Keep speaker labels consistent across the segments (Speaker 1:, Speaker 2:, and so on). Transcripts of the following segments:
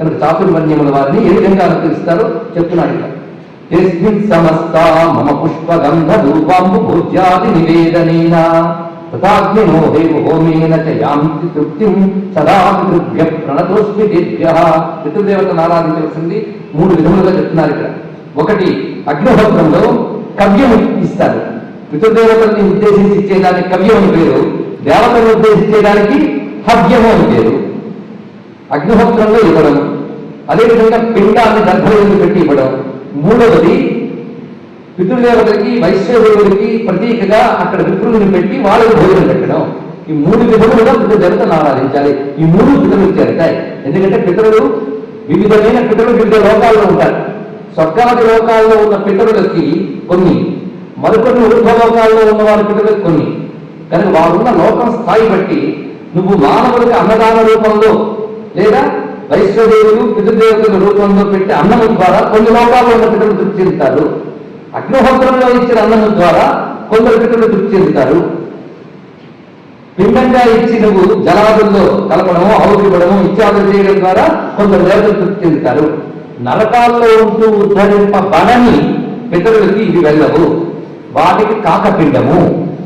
Speaker 1: కనుక చాతుర్వర్ణ్యముల వారిని ఏ విధంగా అనుకరిస్తారో చెప్తున్నాడు ఇక్కడ. యస్మిన్ సమస్త మమ పుష్పగంధ రూపాంబు భోజ్యాది నివేదనేన తథాగ్నినో దేవ హోమేన చ యాంతి తృప్తిం సదా పితృభ్య ప్రణతోస్మి దేభ్య. పితృదేవతను ఆరాధించవలసింది మూడు విధములుగా చెప్తున్నారు ఇక్కడ. ఒకటి అగ్నిహోత్రంలో కవ్యం ఇస్తారు. పితృదేవతల్ని ఉద్దేశించి ఇచ్చేదానికి కవ్యం అని పేరు. దేవతను ఉద్దేశించేదానికి హవ్యము అని పేరు. అగ్నిహోత్రంలో ఇవ్వడం అదేవిధంగా పిండాన్ని గర్భంలో పెట్టి ఇవ్వడం. మూడవది పితృదేవతలకి వైశ్వదేవుడికి ప్రతీకగా అక్కడ విప్రులను పెట్టి వాళ్ళకి భోజనం పెట్టడం. ఈ మూడు విధములుగా పితృదేవతను ఆరాధించాలి. ఈ మూడు పితరులు చేరుతాయి ఎందుకంటే పితరులు వివిధమైన పితరులు వివిధ లోకాల్లో ఉంటారు. స్వర్గాది లోకాల్లో ఉన్న పితరులకి కొన్ని మరికొన్ని ఊర్ధ్వలోకాల్లో ఉన్న వారి పితరులకు కొన్ని. కనుక వారున్న లోకం స్థాయి బట్టి నువ్వు మానవులకు అన్నదాన రూపంలో లేదా వైష్ణదేవులు పితృదేవతల రూపంలో పెట్టే అన్నము ద్వారా కొన్ని లోకాల్లో ఉన్న పితరులు తృప్తి చెందుతారు. అగ్నిహోత్రంలో ఇచ్చిన అన్నము ద్వారా కొందరు పితరులు తృప్తి చెందుతారు. పిండంగా ఇచ్చి నువ్వు జలాదుల్లో కలపడము ఆవుకివ్వడము ఇత్యాదులు చేయడం ద్వారా కొందరు దేవతలు తృప్తి చెందుతారు. నరకాల్లో ఉంటూ ఉద్ధరింపబడని పితరులకి ఇవి వెళ్ళవు. వాటికి కాకపిండము.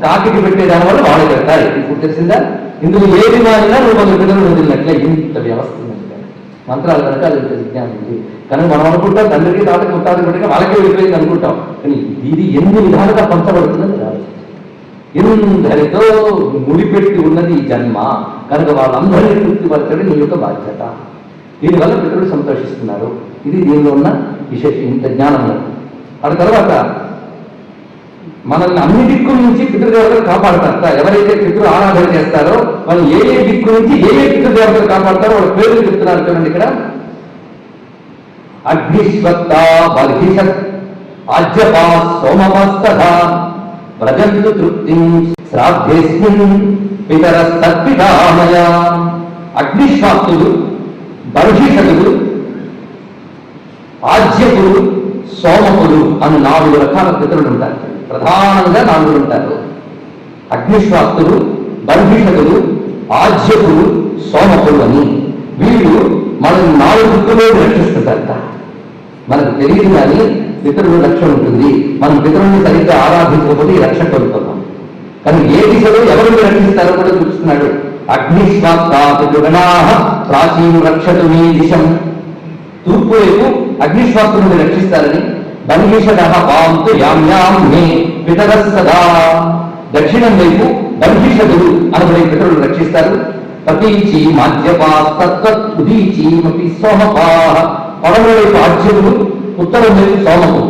Speaker 1: కాకికి పెట్టే దాని వల్ల వాళ్ళు పెడతారు ఇప్పుడు తెలిసిందా ఇందులో ఏది మారినా నువ్వు కొందరు పితరులు వదిలినట్లే ఇంత వ్యవస్థ ఉంది. మంత్రాలు కనుక అది విజ్ఞానం ఉంది. కనుక మనం అనుకుంటాం తండ్రికి తాతకి ముట్టాది బట్టి వాళ్ళకే వెళ్ళిపోయింది అనుకుంటాం. కానీ ఇది ఎన్ని విధాలుగా పంచబడుతుందని ఎందరితో ముడిపెట్టి ఉన్నది ఈ జన్మ. కనుక వాళ్ళందరినీ తృప్తిపరచడం నీ యొక్క బాధ్యత. దీనివల్ల పితరులు సంతోషిస్తున్నారు. ఇది దీనిలో ఉన్న విశేష ఇంత జ్ఞానం ఆ తర్వాత మనల్ని అన్ని దిక్కు నుంచి పితృదేవతలు కాపాడతారట. ఎవరైతే పితృ ఆరాధన చేస్తారో వాళ్ళు ఏ ఏ దిక్కు నుంచి ఏ ఏ పితృదేవతలు కాపాడతారో వాళ్ళ పేర్లు చెప్తున్నారు చూడండి ఇక్కడ. అగ్నిశ్వత్త బర్హిషత్ ఆజ్యపా సోమమస్తథా ప్రజంతు తృప్తి శ్రాద్ధేస్మిన్ పితరస్తత్పితామయ అగ్నిశ్వాస్తులు బర్హిషతులు ఆజ్యపులు సోమపులు అని నాలుగు రకాల పితరులు ఉంటారు. ప్రధానంగా నాలుగు ఉంటారు. అగ్నిశ్వాస్తులు బంధిషకులు ఆజ్యకులు సోమకులు అని వీళ్ళు మనల్ని నాలుగు దిక్కులో రక్షిస్తుంటారట మనకు తెలియదు కానీ పితరుల రక్ష ఉంటుంది. మనం పితరుల్ని సరిగ్గా ఆరాధించకపోతే ఈ రక్ష కోరుకున్నాం కానీ ఏ దిశలో ఎవరిని రక్షిస్తారో కూడా చూస్తున్నాడు అగ్నిశ్వాత్రుగణా ప్రాచీన రక్షతు మీ దిశం తూర్పు వైపు అగ్నిశ్వాస్తుని రక్షిస్తారని బర్హిషద పాంతు యామ్యాం మే పితర సదా దక్షిణం వైపు బంహిషదుడు అనబడే పితరులు రక్షిస్తారు. పతీచి మాధ్యపాస్తత్వదీచి మపి సోమపా పడమల వైపు ఆజ్యములు ఉత్తరం వైపు సోమము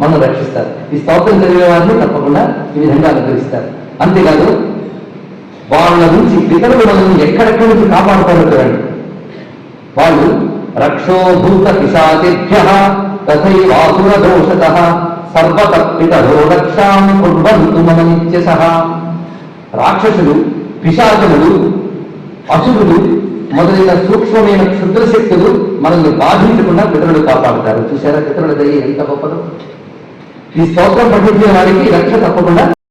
Speaker 1: మనం రక్షిస్తారు. ఈ స్తోత్రం చదివే వారిని తప్పకుండా ఈ విధంగా అనుకరిస్తారు అంతేకాదు వాళ్ళ నుంచి పితరులు మనల్ని ఎక్కడెక్కడి నుంచి కాపాడుతారు చూడండి. వాళ్ళు రక్షోభూత పిశాచేభ్య తథైవాసుర దోషత రక్షాం కుర్వంతు మమ నిత్యస రాక్షసులు పిశాచములు అసురులు మొదలైన సూక్ష్మమైన క్షుద్ర శక్తులు మనల్ని బాధించకుండా పితరులు కాపాడుతారు. చూసారా పితరుల దయ ఎంత గొప్పదో. ఈ స్తోత్రం పఠించిన వారికి రక్ష తప్పకుండా